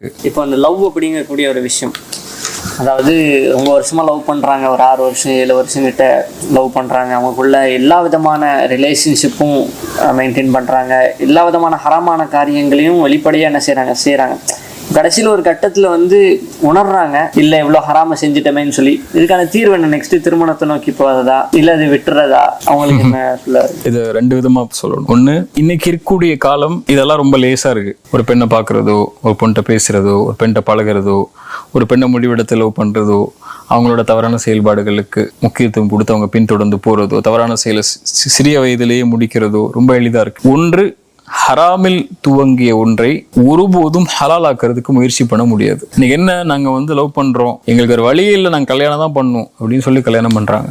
இப்போ அந்த லவ் அப்படிங்கக்கூடிய ஒரு விஷயம். அதாவது ரொம்ப வருஷமாக லவ் பண்ணுறாங்க ஒரு ஆறு வருஷம் ஏழு வருஷம் கிட்ட லவ் பண்ணுறாங்க அவங்களுக்குள்ள எல்லா விதமான ரிலேஷன்ஷிப்பும் மெயின்டைன் பண்ணுறாங்க எல்லா விதமான ஹரமான காரியங்களையும் வெளிப்படையாக என்ன செய்கிறாங்க செய்கிறாங்க கடைசியில் ஒரு கட்டத்தில் வந்து உணர்றாங்க இல்லை இவ்வளோ ஹராம செஞ்சுட்டமேன்னு சொல்லி. இதுக்கான தீர்வு என்ன? நெக்ஸ்ட் திருமணத்தை நோக்கி போகிறதா இல்லை அது விட்டுறதா? அவங்களுக்கு என்ன சொல்ல இது ரெண்டு விதமாக சொல்லணும். ஒன்று இன்னைக்கு இருக்கக்கூடிய காலம் இதெல்லாம் ரொம்ப லேசாக இருக்கு. ஒரு பெண்ணை பார்க்குறதோ ஒரு பொண்கிட்ட பேசுகிறதோ ஒரு பெண்கிட்ட பழகுறதோ ஒரு பெண்ணை முடிவெடுத்து லவ் பண்ணுறதோ அவங்களோட தவறான செயல்பாடுகளுக்கு முக்கியத்துவம் கொடுத்து அவங்க பின்தொடர்ந்து போகிறதோ தவறான செயலை சிறிய வயதிலேயே முடிக்கிறதோ ரொம்ப எளிதாக இருக்குது ஒன்று ஹராமில் துவங்கிய ஒன்றை ஒருபோதும் ஹலாலாக்குறதுக்கு முயற்சி பண்ண முடியாது. இன்னைக்கு என்ன நாங்க வந்து லவ் பண்றோம்? எங்களுக்கு ஒரு வழியே இல்லை நாங்க கல்யாணம் தான் பண்ணணும் அப்படின்னு சொல்லி கல்யாணம் பண்றாங்க.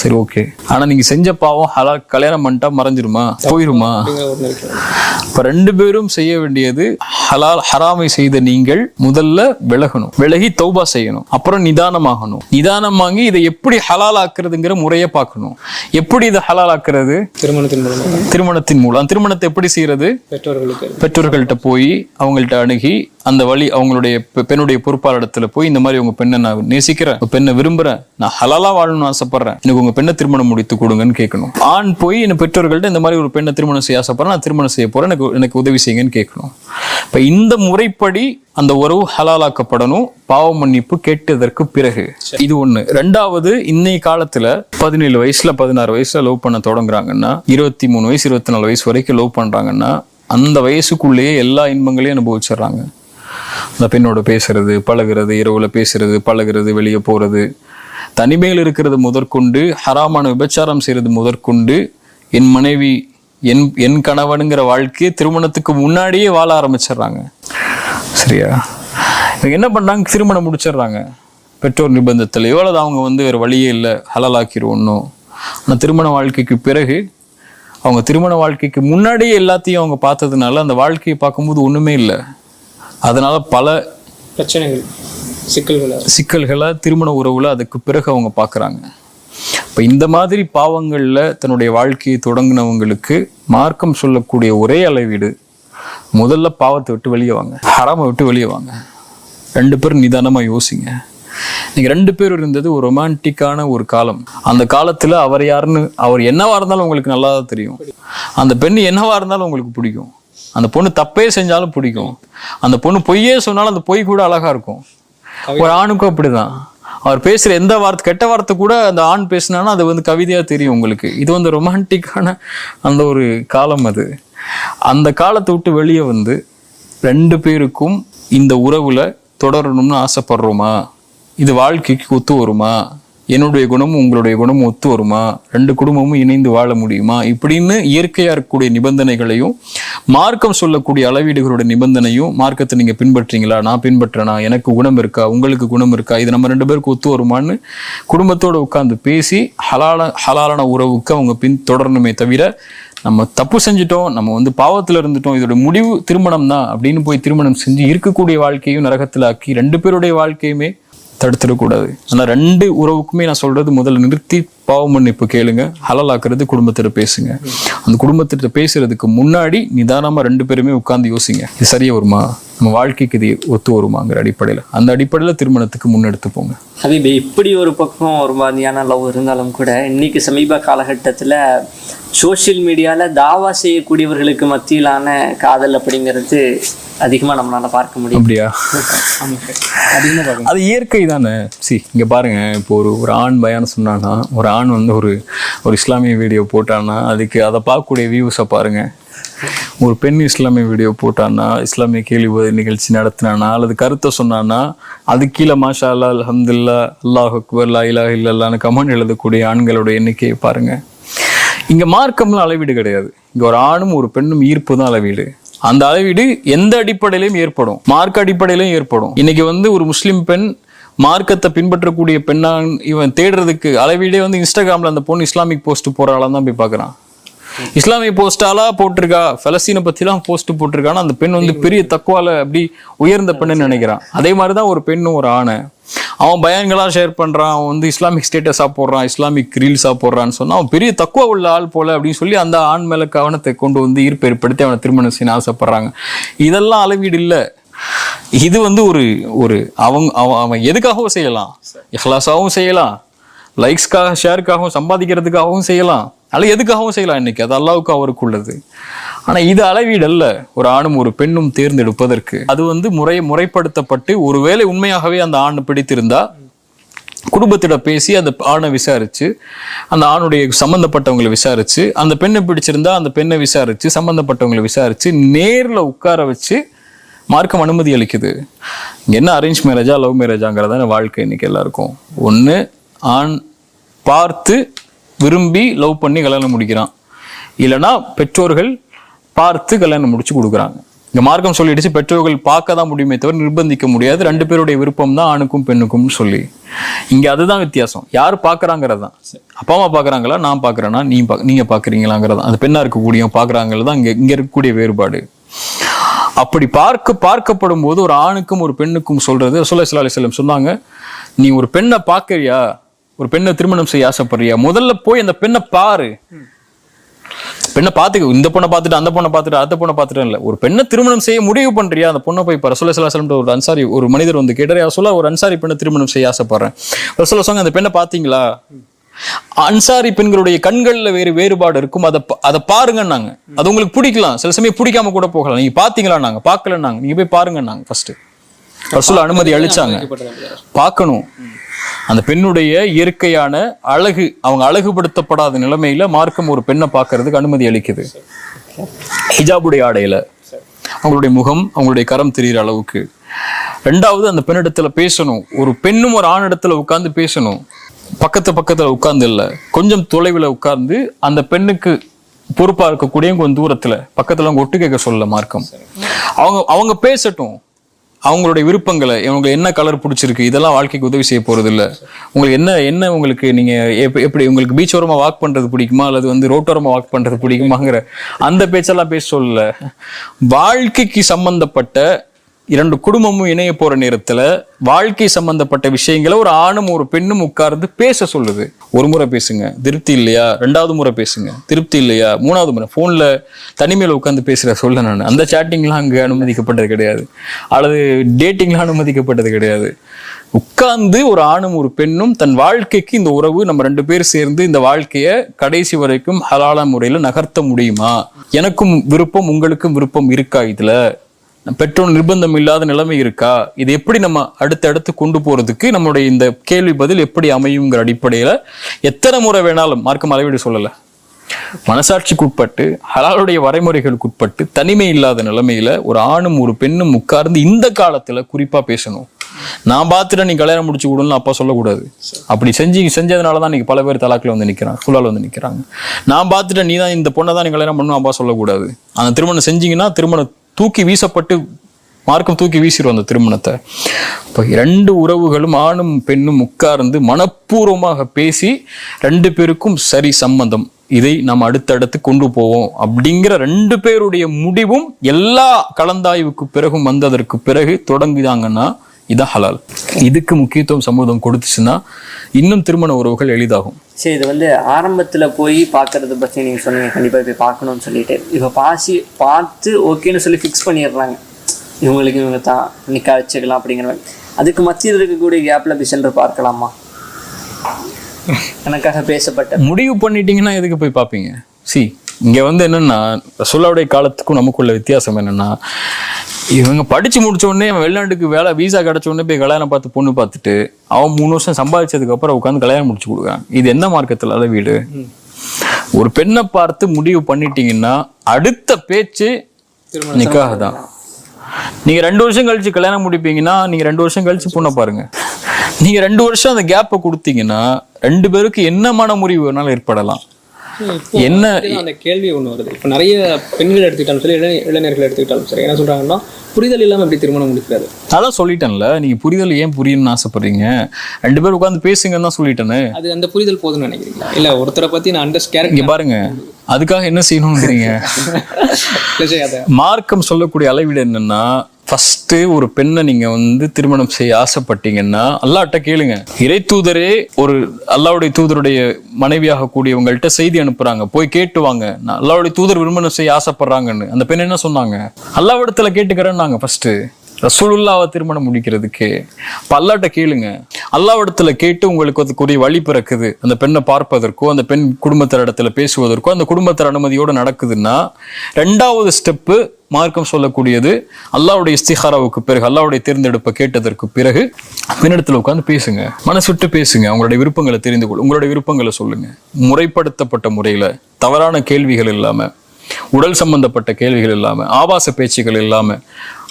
சரி ஓகே ஆனா நீங்க செஞ்ச பாவம் ஹலா கல்யாணம் பண்ணிட்டா மறைஞ்சிருமா? போயிருமா? இப்ப ரெண்டு பேரும் செய்ய வேண்டியது ஹலால் ஹராமை செய்த நீங்கள் முதல்ல விலகணும். விலகி தௌபா செய்யணும். அப்புறம் நிதானமாகணும். நிதானமாகி இதை எப்படி ஹலால் ஆக்குறதுங்கிற முறையை பார்க்கணும். எப்படி இதை ஹலால் ஆக்குறது திருமணத்தின் மூலமாக திருமணத்தின் மூலம். திருமணத்தை எப்படி செய்யறது? பெற்றோர்களுக்கு. பெற்றோர்கள்ட்ட போய் அவங்கள்ட்ட அணுகி அந்த வழி அவங்களுடைய பெண்ணுடைய பொறுப்பாளரிடத்துல போய் இந்த மாதிரி உங்க பெண்ணை நான் நேசிக்கிறேன். பெண்ணை விரும்புறேன். நான் ஹலாலா வாழணும்னு ஆசைப்படுறேன். எனக்கு உங்க பெண்ணை திருமணம் முடித்து கொடுங்கன்னு கேட்கணும். ஆண் போய் என் பெற்றோர்கள்ட்ட இந்த மாதிரி ஒரு பெண்ணை திருமணம் செய்ய ஆசைப்படுறேன். நான் திருமணம் செய்ய போறேன். எனக்கு எனக்கு உதவி செய்யுங்கன்னு கேட்கணும். இப்போ இந்த முறைப்படி அந்த உறவு ஹலாலாக்கப்படணும். பாவ மன்னிப்பு கேட்டதற்கு பிறகு. இது ஒன்று ரெண்டாவது இன்னைய காலத்துல பதினேழு வயசுல பதினாறு வயசுல லவ் பண்ண தொடங்குறாங்கன்னா இருபத்தி மூணு வயசு இருபத்தி நாலு வயசு வரைக்கும் லவ் பண்றாங்கன்னா அந்த வயசுக்குள்ளேயே எல்லா இன்பங்களையும் அனுபவிச்சிடுறாங்க. அந்த பெண்ணோட பேசுறது பழகுறது இரவுல பேசுறது பழகுறது வெளியே போறது. தனிமையில் இருக்கிறது முதற்கொண்டு ஹராமான விபச்சாரம் செய்கிறது முதற்கொண்டு என் மனைவி என் என் கணவனுங்கிற வாழ்க்கையை திருமணத்துக்கு முன்னாடியே வாழ ஆரம்பிச்சிடுறாங்க. சரியா? என்ன பண்றாங்க? திருமணம் முடிச்சிடுறாங்க. பெற்றோர் நிபந்தத்திலேயோ அல்லது அவங்க வந்து வேறு வழியே இல்லை ஹலாலாக்கிடுவோன்னும் ஆனால் திருமண வாழ்க்கைக்கு பிறகு அவங்க திருமண வாழ்க்கைக்கு முன்னாடியே எல்லாத்தையும் அவங்க பார்த்ததுனால அந்த வாழ்க்கையை பார்க்கும்போது ஒண்ணுமே இல்லை. அதனால பல பிரச்சனைகள் சிக்கல்கள்? சிக்கல்களை திருமண உறவுல அதுக்கு பிறகு அவங்க பார்க்குறாங்க. இப்போ இந்த மாதிரி பாவங்களில் தன்னுடைய வாழ்க்கையை தொடங்கினவங்களுக்கு மார்க்கம் சொல்லக்கூடிய ஒரே அளவீடு முதல்ல பாவத்தை விட்டு வெளியே வாங்க ஹராமை விட்டு வெளியே வாங்க. ரெண்டு பேரும் நிதானமாக யோசிங்க. நீங்கள் ரெண்டு பேரும் இருந்தது ஒரு ரொமான்டிக்கான ஒரு காலம். அந்த காலத்தில் அவர் யாருன்னு அவர் என்னவாக இருந்தாலும் உங்களுக்கு நல்லா தான் தெரியும். அந்த பெண் என்னவாக இருந்தாலும் உங்களுக்கு பிடிக்கும். அந்த பொண்ணு தப்பே செஞ்சாலும் பிடிக்கும். அந்த பொண்ணு பொய்யே சொன்னாலும் அந்த பொய் கூட அழகாக இருக்கும். ஒரு ஆணுக்கும் அப்படிதான். அவர் பேசுகிற எந்த வார்த்தை கெட்ட வார்த்தை கூட அந்த ஆண் பேசினாலும் அது வந்து கவிதையாக தெரியும் உங்களுக்கு. இது வந்து ரொமான்டிக்கான அந்த ஒரு காலம் அது. அந்த காலத்தை விட்டு வெளியே வந்து ரெண்டு பேருக்கும் இந்த உறவில் தொடரணும்னு ஆசைப்படுறோமா? இது வாழ்க்கைக்கு ஒத்து வருமா? என்னுடைய குணமும் உங்களுடைய குணமும் ஒத்து வருமா? ரெண்டு குடும்பமும் இணைந்து வாழ முடியுமா? இப்படின்னு இயற்கையாக இருக்கக்கூடிய நிபந்தனைகளையும் மார்க்கம் சொல்லக்கூடிய அளவீடுகளோட நிபந்தனையும் மார்க்கத்தை நீங்கள் பின்பற்றீங்களா? நான் பின்பற்றனா? எனக்கு குணம் இருக்கா? உங்களுக்கு குணம் இருக்கா? இது நம்ம ரெண்டு பேருக்கு ஒத்து வருமான்னு குடும்பத்தோடு உட்காந்து பேசி ஹலால ஹலாலான உறவுக்கு அவங்க பின் தொடரணுமே தவிர நம்ம தப்பு செஞ்சிட்டோம் நம்ம வந்து பாவத்தில் இருந்துட்டோம் இதோட முடிவு திருமணம் தான் அப்படின்னு போய் திருமணம் செஞ்சு இருக்கக்கூடிய வாழ்க்கையும் நரகத்தில் ஆக்கி ரெண்டு பேருடைய வாழ்க்கையுமே தடுத்துடக்கூடாது. ஆனால் ரெண்டு உறவுக்குமே நான் சொல்கிறது முதல்ல நிறுத்தி பாவ மன்னிப்பு கேளுங்க ஹலாலாக்குறது குடும்பத்திட்ட பேசுங்க. அந்த குடும்பத்திட்ட பேசுறதுக்கு முன்னாடி நிதானமா ரெண்டு பேருமே உட்கார்ந்து யோசிங்க. இது சரியா வருமா? நம்ம வாழ்க்கைக்கு இது ஒத்து வருமாங்கிற அடிப்படையில. அந்த அடிப்படையில திருமணத்துக்கு முன்னெடுத்து போங்க. ஹபீப் இப்படி ஒரு பக்கம் ஒரு மாதிரியான லவ் இருந்தாலும் கூட இன்னைக்கு சமீப காலகட்டத்தில் சோஷியல் மீடியாவில் தாவா செய்யக்கூடியவர்களுக்கு மத்தியிலான காதல் அப்படிங்கிறது அதிகமாக நம்மளால பார்க்க முடியும். அப்படியா? அது இயற்கை தானே. சி இங்க பாருங்க இப்போ ஒரு ஒரு ஆண் பயான் சொன்னான்னா ஒரு ஆண் வந்து ஒரு ஒரு இஸ்லாமிய வீடியோ போட்டான்னா அதுக்கு அதை பார்க்கக்கூடிய வியூஸை பாருங்கள் ஒரு பெண் இஸ்லாமிய வீடியோ போட்டான்னா இஸ்லாமிய கேள்வி நிகழ்ச்சி நடத்தினானா அல்லது கருத்தை சொன்னான்னா அது கீழே மாஷா அல்லா அலமதுல்லா அல்லாஹ் அக்பர் லா இலாஹ இல்லல்லான்னு கமெண்ட் எழுதக்கூடிய ஆண்களோட எண்ணிக்கையை பாருங்கள் இங்கே மார்க்கம்லாம் அளவீடு கிடையாது. இங்கே ஒரு ஆணும் ஒரு பெண்ணும் ஈர்ப்பு தான் அளவீடு. அந்த அளவீடு எந்த அடிப்படையிலும் ஏற்படும். மார்க் அடிப்படையிலையும் ஏற்படும். இன்னைக்கு வந்து ஒரு முஸ்லீம் பெண் மார்க்கத்தை பின்பற்றக்கூடிய பெண்ணான் இவன் தேடுறதுக்கு அளவீடே வந்து இன்ஸ்டாகிராம்ல அந்த பொண்ணு இஸ்லாமிக் போஸ்ட் போகிறாளான் தான் போய் பார்க்குறான். இஸ்லாமிய போஸ்டாலா போட்டிருக்கா பலஸ்தீனை பத்திலாம் போஸ்ட் போட்டிருக்கானா அந்த பெண் வந்து பெரிய தக்குவால அப்படி உயர்ந்த பெண்ணுன்னு நினைக்கிறான். அதே மாதிரிதான் ஒரு பெண்ணும் ஒரு ஆணை. அவன் பயான்களா ஷேர் பண்றான் அவன் வந்து இஸ்லாமிக் ஸ்டேட்டஸா போடுறான் இஸ்லாமிக் ரீல்ஸா போடுறான்னு சொன்னா அவன் பெரிய தக்குவா உள்ள ஆள் போல அப்படின்னு சொல்லி அந்த ஆண் மேல கவனத்தை கொண்டு வந்து ஈர்ப்பு ஏற்படுத்தி அவனை திருமணம் செய்ய ஆசைப்படுறாங்க. இதெல்லாம் அளவீடு இல்லை. இது வந்து ஒரு ஒரு அவங்க அவன் அவன் எதுக்காகவும் செய்யலாம்? இஹ்லாஸாகவும் செய்யலாம். லைக்ஸ்க்காக ஷேருக்காகவும் சம்பாதிக்கிறதுக்காகவும் செய்யலாம். அல்ல எதுக்காகவும் செய்யலாம் இன்னைக்கு? அது அல்லாவுக்கு அவருக்கு உள்ளது ஆனால் இது அளவீடு அல்ல. ஒரு ஆணும் ஒரு பெண்ணும் தேர்ந்தெடுப்பதற்கு. அது வந்து முறை முறைப்படுத்தப்பட்டு ஒருவேளை உண்மையாகவே அந்த ஆண் பிடித்திருந்தா குடும்பத்திட பேசி அந்த ஆணை விசாரிச்சு அந்த ஆணுடைய சம்மந்தப்பட்டவங்களை விசாரிச்சு அந்த பெண்ணை பிடிச்சிருந்தா அந்த பெண்ணை விசாரிச்சு சம்மந்தப்பட்டவங்களை விசாரிச்சு நேரில் உட்கார வச்சு மார்க்கம் அனுமதி அளிக்குது. என்ன அரேஞ்ச் மேரேஜா லவ் மேரேஜாங்கிறதான வாழ்க்கை இன்னைக்கு எல்லாருக்கும். ஒன்று ஆண் பார்த்து விரும்பி லவ் பண்ணி கல்யாணம் முடிக்கிறான். இல்லைன்னா பெற்றோர்கள் பார்த்து கல்யாணம் முடிச்சு கொடுக்குறாங்க. இந்த மார்க்கம் சொல்லிடுச்சு பெற்றோர்கள் பார்க்க தான் முடியுமே தவிர நிர்பந்திக்க முடியாது. ரெண்டு பேருடைய விருப்பம் தான் ஆணுக்கும் பெண்ணுக்கும் சொல்லி. இங்க அதுதான் வித்தியாசம். யார் பார்க்கறாங்கிறது? தான் அப்பா அம்மா பார்க்குறாங்களா? நான் பார்க்குறேன்னா நீ பா நீங்க பார்க்கறீங்களாங்கிறது. அந்த பெண்ணா இருக்கக்கூடிய பார்க்கறாங்கிறது தான் இங்க இங்க இருக்கக்கூடிய வேறுபாடு. அப்படி பார்க்க பார்க்கப்படும் போது ஒரு ஆணுக்கும் ஒரு பெண்ணுக்கும் சொல்றது ரசோல்லா சல்லா அலைஹி சொன்னாங்க நீ ஒரு பெண்ணை பார்க்கறியா? ஒரு பெண்ணை திருமணம் செய்ய ஆசைப்படுறியா? முதல்ல போய் அந்த பெண்ணை பாரு. பெண்ணை பார்த்துக்க இந்த பொண்ணை பார்த்துட்டு அந்த பொண்ணை பார்த்துட்டு அந்த பொண்ணை பார்த்துட்டு இல்லை. ஒரு பெண்ணை திருமணம் செய்ய முடிவு பண்றியா? அந்த பொண்ணை போய் பாரு. ரசூலுல்லாஹி ஸல்லல்லாஹு ஒரு அன்சாரி ஒரு மனிதர் வந்து கேட்டார் ரசோல்லா ஒரு அன்சாரி பெண்ணை திருமணம் செய்ய ஆசைப்படுறேன். ரசோல்லா சொன்னாங்க அந்த பெண்ணை பார்த்தீங்களா? அன்சாரி பெண்களுடைய கண்கள்ல வேறு வேறுபாடு இருக்கும். அதை அதை பாருங்கன்னாங்க. அது உங்களுக்கு பிடிக்கலாம். சில சமயம் பிடிக்காம கூட போகலாம். நீங்க பாத்தீங்களா நாங்க பார்க்கலன்னாங்க நீங்க போய் பாருங்கன்னாங்க ஃபர்ஸ்ட் ரசூல் அனுமதி அளிச்சாங்க. பார்க்கணும் அந்த பெண்ணுடைய இயற்கையான அழகு அவங்க அழகுபடுத்தப்படாத நிலைமையில மார்க்கம் ஒரு பெண்ணை பார்க்கறதுக்கு அனுமதி அளிக்குது. ஹிஜாபுடைய ஆடையில. அவங்களுடைய முகம் அவங்களுடைய கரம் தெரியிற அளவுக்கு. ரெண்டாவது அந்த பெண்ணிடத்துல பேசணும். ஒரு பெண்ணும் ஒரு ஆணிடத்துல உட்கார்ந்து பேசணும். பக்கத்து பக்கத்தில் உட்கார்ந்து இல்லை. கொஞ்சம் தொலைவில் உட்கார்ந்து அந்த பெண்ணுக்கு பொறுப்பாக இருக்கக்கூடிய கொஞ்சம் தூரத்தில் பக்கத்தில் அவங்க ஒட்டு கேட்க சொல்ல மார்க்கம். அவங்க அவங்க பேசட்டும். அவங்களுடைய விருப்பங்களை இவங்க என்ன கலர் பிடிச்சிருக்கு இதெல்லாம் வாழ்க்கைக்கு உதவி செய்ய போகிறது இல்லை உங்களுக்கு என்ன என்ன உங்களுக்கு நீங்கள் எப்படி எப்படி உங்களுக்கு பீச் ஓரமாக வாக் பண்ணுறது பிடிக்குமா? அல்லது வந்து ரோட்டோரமாக வாக் பண்ணுறது பிடிக்குமாங்கிற அந்த பேச்செல்லாம் பேச சொல்லல வாழ்க்கைக்கு சம்மந்தப்பட்ட இரண்டு குடும்பமும் இணைய போற நேரத்துல வாழ்க்கை சம்பந்தப்பட்ட விஷயங்களை ஒரு ஆணும் ஒரு பெண்ணும் உட்கார்ந்து பேச சொல்லுது. ஒரு முறை பேசுங்க. திருப்தி இல்லையா? ரெண்டாவது முறை பேசுங்க. திருப்தி இல்லையா? மூணாவது முறை. போன்ல தனிமையில உட்காந்து பேசுற சொல்ல நான். அந்த சேட்டிங்லாம் அங்கே அனுமதிக்கப்பட்டது கிடையாது. அல்லது டேட்டிங்லாம் அனுமதிக்கப்பட்டது கிடையாது. உட்கார்ந்து ஒரு ஆணும் ஒரு பெண்ணும் தன் வாழ்க்கைக்கு இந்த உறவு நம்ம ரெண்டு பேர் சேர்ந்து இந்த வாழ்க்கையை கடைசி வரைக்கும் ஹலால முறையில் நகர்த்த முடியுமா? எனக்கும் விருப்பம் உங்களுக்கும் விருப்பம் இருக்கா இதுல? பெற்றோர் நிர்பந்தம் இல்லாத நிலைமை இருக்கா? இது எப்படி நம்ம அடுத்தடுத்து கொண்டு போறதுக்கு நம்மளுடைய இந்த கேள்வி பதில் எப்படி அமையுங்கிற அடிப்படையில் எத்தனை முறை வேணாலும் மார்க்கம் அளவீடு சொல்லலை. மனசாட்சிக்கு உட்பட்டு ஹலாலுடைய வரைமுறைகளுக்கு உட்பட்டு தனிமை இல்லாத நிலைமையில ஒரு ஆணும் ஒரு பெண்ணும் உட்கார்ந்து இந்த காலத்துல குறிப்பா பேசணும். நான் பார்த்துட்டு நீ கல்யாணம் முடிச்சு விடணும்னு அப்பா சொல்லக்கூடாது. அப்படி செஞ்சு செஞ்சதுனால தான் நீங்கள் பல பேர் தலாக்கில் வந்து நிற்கிறாங்க குழால் வந்து நிற்கிறாங்க நான் பார்த்துட்டு நீ தான் இந்த பொண்ணை தான் நீ கல்யாணம் பண்ணணும் அப்பா சொல்லக்கூடாது. அந்த திருமணம் செஞ்சீங்கன்னா திருமணம் தூக்கி வீசப்பட்டு மார்க்கம் தூக்கி வீசிடும் அந்த திருமணத்தை. இப்போ ரெண்டு உறவுகளும் ஆணும் பெண்ணும் உட்கார்ந்து மனப்பூர்வமாக பேசி ரெண்டு பேருக்கும் சரி சம்மந்தம் இதை நாம் அடுத்தடுத்து கொண்டு போவோம். அப்படிங்கிற ரெண்டு பேருடைய முடிவும் எல்லா கலந்தாய்வுக்கு பிறகும் வந்ததற்கு பிறகு தொடங்குதாங்கன்னா இதான் ஹலால். இதுக்கு முக்கியத்துவம் சமூகம் கொடுத்துச்சுன்னா இன்னும் திருமண உறவுகள் எளிதாகும். சரி இது வந்து ஆரம்பத்துல போய் பார்க்கறத பத்தி நீங்க சொன்னீங்க. கண்டிப்பா போய் பார்க்கணும்னு சொல்லிட்டு. இப்போ பாசி பார்த்து ஓகேன்னு சொல்லி ஃபிக்ஸ் பண்ணிடுறாங்க. இவங்களுக்கு இவங்க தான் நிக்க வச்சுக்கலாம் அப்படிங்கிற மாதிரி. அதுக்கு மத்தியில் இருக்கக்கூடிய கேப்ல போய் சென்று பார்க்கலாமா? எனக்காக பேசப்பட்ட முடிவு பண்ணிட்டீங்கன்னா எதுக்கு போய் பார்ப்பீங்க? சி இங்க வந்து என்னன்னா ரசூல்லாவுடைய காலத்துக்கும் நமக்குள்ள வித்தியாசம் என்னன்னா இவங்க படிச்சு முடிச்ச உடனே வெளிநாட்டுக்கு வேலை வீசா கிடைச்ச உடனே போய் கல்யாணம் பார்த்து பொண்ணு பார்த்துட்டு அவன் மூணு வருஷம் சம்பாதிச்சதுக்கு அப்புறம் உட்காந்து கல்யாணம் முடிச்சு கொடுக்குறான் இது எந்த மார்க்கத்துல அத வீடு? ஒரு பெண்ணை பார்த்து முடிவு பண்ணிட்டீங்கன்னா அடுத்த பேச்சு நிக்காக தான். நீங்க ரெண்டு வருஷம் கழிச்சு கல்யாணம் முடிப்பீங்கன்னா நீங்க ரெண்டு வருஷம் கழிச்சு பொண்ணை பாருங்க. நீங்க ரெண்டு வருஷம் அந்த கேப்பை கொடுத்தீங்கன்னா ரெண்டு பேருக்கு என்ன மன முறிவு வேணாலும் ஏற்படலாம். என்ன அந்த கேள்வி ஒண்ணு வருது. இப்போ நிறைய பெண்கள் எடுத்துக்கிட்டாலும் சரி இளைஞ இளைஞர்கள் எடுத்துக்கிட்டாலும் சரி என்ன சொல்றாங்கன்னா புரிதல் இல்லாம எப்படி திருமணம் முடிக்கிறது? அதான் சொல்லிட்டேன்ல நீங்க புரிதல் ஏன் புரியணும்னு ஆசைப்படுறீங்க? ரெண்டு பேரும் உட்காந்து பேசுங்கன்னு தான் சொல்லிட்டேனே. அது அந்த புரிதல் போதும்னு நினைக்கிறீங்களா? இல்ல ஒருத்தரை பத்தி நான் அண்டர்ஸ் இங்க பாருங்க அதுக்காக என்ன செய்யணும்ங்கிறீங்க அதை மார்க்கம் சொல்லக்கூடிய அளவீடு என்னன்னா ஃபஸ்ட்டு ஒரு பெண்ணை நீங்கள் வந்து திருமணம் செய்ய ஆசைப்பட்டீங்கன்னா அல்லாட்ட கேளுங்க. இறை தூதரே ஒரு அல்லாவுடைய தூதருடைய மனைவியாக கூடியவங்கள்ட்ட செய்தி அனுப்புகிறாங்க போய் கேட்டு வாங்க. நான் அல்லாவுடைய தூதர் விரும்பணம் செய்ய ஆசைப்படுறாங்கன்னு. அந்த பெண் என்ன சொன்னாங்க? அல்லாவிடத்தில் கேட்டுக்கிறேன்னாங்க ஃபஸ்ட்டு ரசூலுல்லாவை திருமணம் முடிக்கிறதுக்கு. இப்போ அல்லாட்ட கேளுங்க. அல்லாவிடத்துல கேட்டு உங்களுக்கு அதுக்குரிய வழி பிறக்குது. அந்த பெண்ணை பார்ப்பதற்கோ அந்த பெண் குடும்பத்தர் இடத்துல பேசுவதற்கோ அந்த குடும்பத்தர் அனுமதியோடு நடக்குதுன்னா ரெண்டாவது ஸ்டெப்பு மார்க்கம் சொல்லக்கூடியது அல்லாவுடைய இஸ்திஹாராவுக்கு பிறகு அல்லாவுடைய தேர்ந்தெடுப்பை கேட்டதற்கு பிறகு பெண்ணிடத்தில் உட்காந்து பேசுங்க. மனசு விட்டு பேசுங்க. உங்களுடைய விருப்பங்களை தெரிந்து கொள். உங்களுடைய விருப்பங்களை சொல்லுங்க. முறைப்படுத்தப்பட்ட முறையில் தவறான கேள்விகள் இல்லாமல் உடல் சம்பந்தப்பட்ட கேள்விகள் இல்லாமல் ஆபாச பேச்சுகள் இல்லாம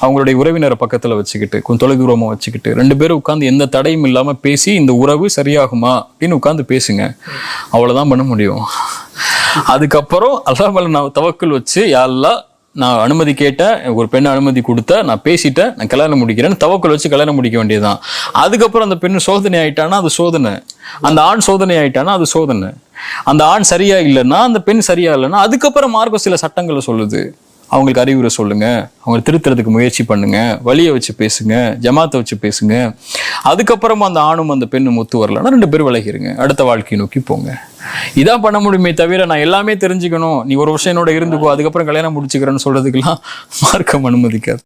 அவங்களுடைய உறவினரை பக்கத்துல வச்சுக்கிட்டு கொஞ்சம் தொலைதூரமா வச்சுக்கிட்டு ரெண்டு பேரும் உட்காந்து எந்த தடையும் இல்லாம பேசி இந்த உறவு சரியாகுமா அப்படின்னு உட்கார்ந்து பேசுங்க. அவ்வளவுதான் பண்ண முடியும். அதுக்கப்புறம் அல்லாஹ் நான் தவக்கல் வச்சு யாரெல்லாம் நான் அனுமதி கேட்டேன் ஒரு பெண் அனுமதி கொடுத்த நான் பேசிட்டேன் நான் கல்யாணம் முடிக்கிறேன்னு தவக்கல் வச்சு கல்யாணம் முடிக்க வேண்டியதுதான். அதுக்கப்புறம் அந்த பெண் சோதனை ஆயிட்டானா அது சோதனை. அந்த ஆண் சோதனை ஆயிட்டானா அது சோதனை. அந்த ஆண் சரியா இல்லைன்னா அந்த பெண் சரியா இல்லைன்னா அதுக்கப்புறம் மார்க்கம் சில சட்டங்களை சொல்லுது. அவங்களுக்கு அறிவுரை சொல்லுங்க. அவங்க திருத்துறதுக்கு முயற்சி பண்ணுங்க. வழியை வச்சு பேசுங்க. ஜமாத்தை வச்சு பேசுங்க. அதுக்கப்புறமா அந்த ஆணும் அந்த பெண்ணும் ஒத்து வரலன்னா ரெண்டு பேரும் விலகிருங்க. அடுத்த வாழ்க்கையை நோக்கி போங்க. இதான் பண்ண முடியுமே தவிர நான் எல்லாமே தெரிஞ்சுக்கணும். நீ ஒரு வருஷம் என்னோட இருந்துக்கோ அதுக்கப்புறம் கல்யாணம் முடிச்சுக்கிறேன்னு சொல்றதுக்கெல்லாம் மார்க்கம் அனுமதிக்காது.